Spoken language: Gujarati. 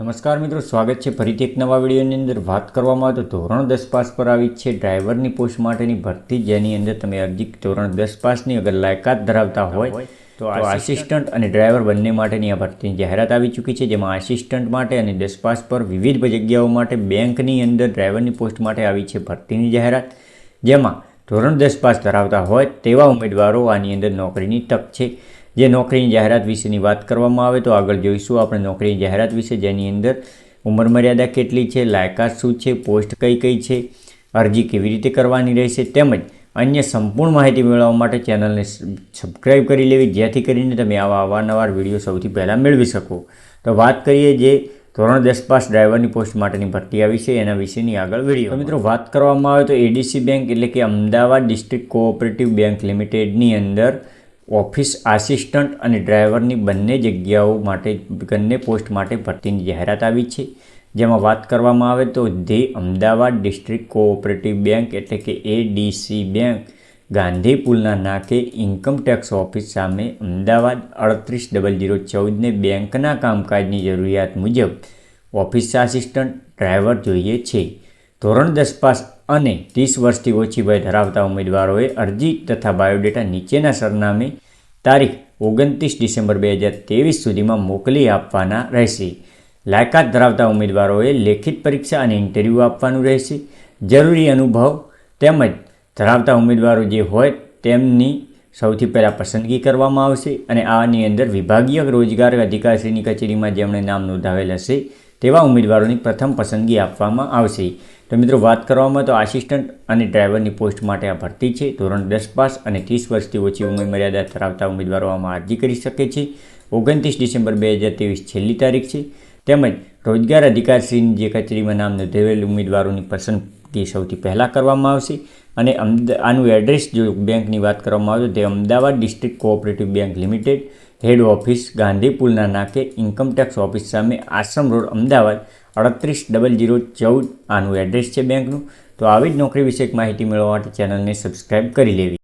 નમસ્કાર મિત્રો સ્વાગત છે ફરીથી એક નવા વિડીયોની અંદર. વાત કરવામાં આવે તો ધોરણ દસ પાસ પર આવી છે. ડ્રાઈવરની પોસ્ટ માટેની ભરતી જેની અંદર તમે અરજી ધોરણ દસ પાસની અગર લાયકાત ધરાવતા હોય તો આસિસ્ટન્ટ અને ડ્રાઈવર બંને માટેની આ ભરતીની જાહેરાત આવી ચૂકી છે જેમાં આસિસ્ટન્ટ માટે અને દસ પાસ પર વિવિધ જગ્યાઓ માટે બેંકની અંદર ડ્રાઈવરની પોસ્ટ માટે આવી છે ભરતીની જાહેરાત. જેમાં ધોરણ દસ પાસ ધરાવતા હોય તેવા ઉમેદવારો આની અંદર નોકરીની તક છે. જે નોકરીની જાહેરાત વિશેની વાત કરવામાં આવે તો આગળ જોઈશું આપણે નોકરીની જાહેરાત વિશે, જેની અંદર ઉંમર મર્યાદા કેટલી છે, લાયકાત શું છે, પોસ્ટ કઈ કઈ છે, અરજી કેવી રીતે કરવાની રહેશે, તેમજ અન્ય સંપૂર્ણ માહિતી મેળવવા માટે ચેનલને સબસ્ક્રાઈબ કરી લેવી, જેથી કરીને તમે આવા અવારનવાર વીડિયો સૌથી પહેલાં મેળવી શકો. તો વાત કરીએ જે ધોરણ દસ પાસ ડ્રાઈવરની પોસ્ટ માટેની ભરતી આવી છે, એના વિશેની આગળ વીડિયો. મિત્રો, વાત કરવામાં આવે તો એડીસી બેંક એટલે કે અમદાવાદ ડિસ્ટ્રિક્ટ કોઓપરેટિવ બેંક લિમિટેડની અંદર ઓફિસ આસિસ્ટન્ટ અને ડ્રાઈવરની બંને જગ્યાઓ માટે, બંને પોસ્ટ માટે ભરતીની જાહેરાત આવી છે. જેમાં વાત કરવામાં આવે તો the Ahmedabad district cooperative bank એટલે કે એડીસી બેંક ગાંધી પુલના નાકે ઇન્કમટેક્સ ઓફિસ સામે અમદાવાદ અડત્રીસ ડબલ જીરો ચૌદને બેંકના કામકાજની જરૂરિયાત મુજબ ઓફિસ આસિસ્ટન્ટ ડ્રાઈવર જોઈએ છે. ધોરણ દસ પાસ અને ત્રીસ વર્ષથી ઓછી વય ધરાવતા ઉમેદવારોએ અરજી તથા બાયોડેટા નીચેના સરનામે તારીખ ઓગણત્રીસ ડિસેમ્બર બે હજાર ત્રેવીસ સુધીમાં મોકલી આપવાના રહેશે. લાયકાત ધરાવતા ઉમેદવારોએ લેખિત પરીક્ષા અને ઇન્ટરવ્યૂ આપવાનું રહેશે. જરૂરી અનુભવ તેમજ ધરાવતા ઉમેદવારો જે હોય તેમની સૌથી પહેલાં પસંદગી કરવામાં આવશે અને આની અંદર વિભાગીય રોજગાર અધિકારીની કચેરીમાં જેમણે નામ નોંધાવેલ હશે તેવા ઉમેદવારોની પ્રથમ પસંદગી આપવામાં આવશે. તો મિત્રો, વાત કરવામાં તો આસિસ્ટન્ટ અને ડ્રાઈવરની પોસ્ટ માટે આ ભરતી છે. ધોરણ દસ પાસ અને ત્રીસ વર્ષથી ઓછી ઉંમર મર્યાદા ધરાવતા ઉમેદવારો આમાં અરજી કરી શકે છે. ઓગણત્રીસ ડિસેમ્બર બે હજાર ત્રેવીસ છેલ્લી તારીખ છે. તેમજ રોજગાર અધિકારીની જે કચેરીમાં નામ નોંધાવેલ ઉમેદવારોની પસંદગી સૌથી પહેલાં કરવામાં આવશે. અને આનું એડ્રેસ જો બેંકની વાત કરવામાં આવે તો તે Ahmedabad district cooperative bank limited, head office ગાંધીપુલના નાકે ઇન્કમટેક્સ ઓફિસ સામે આશ્રમ રોડ, અમદાવાદ. અડત્રીસ ડબલ જીરો ચૌદ આનું એડ્રેસ છે બેંકનું તો આવી જ નોકરી વિશે માહિતી મેળવવા માટે ચેનલને સબસ્ક્રાઈબ કરી લેવી.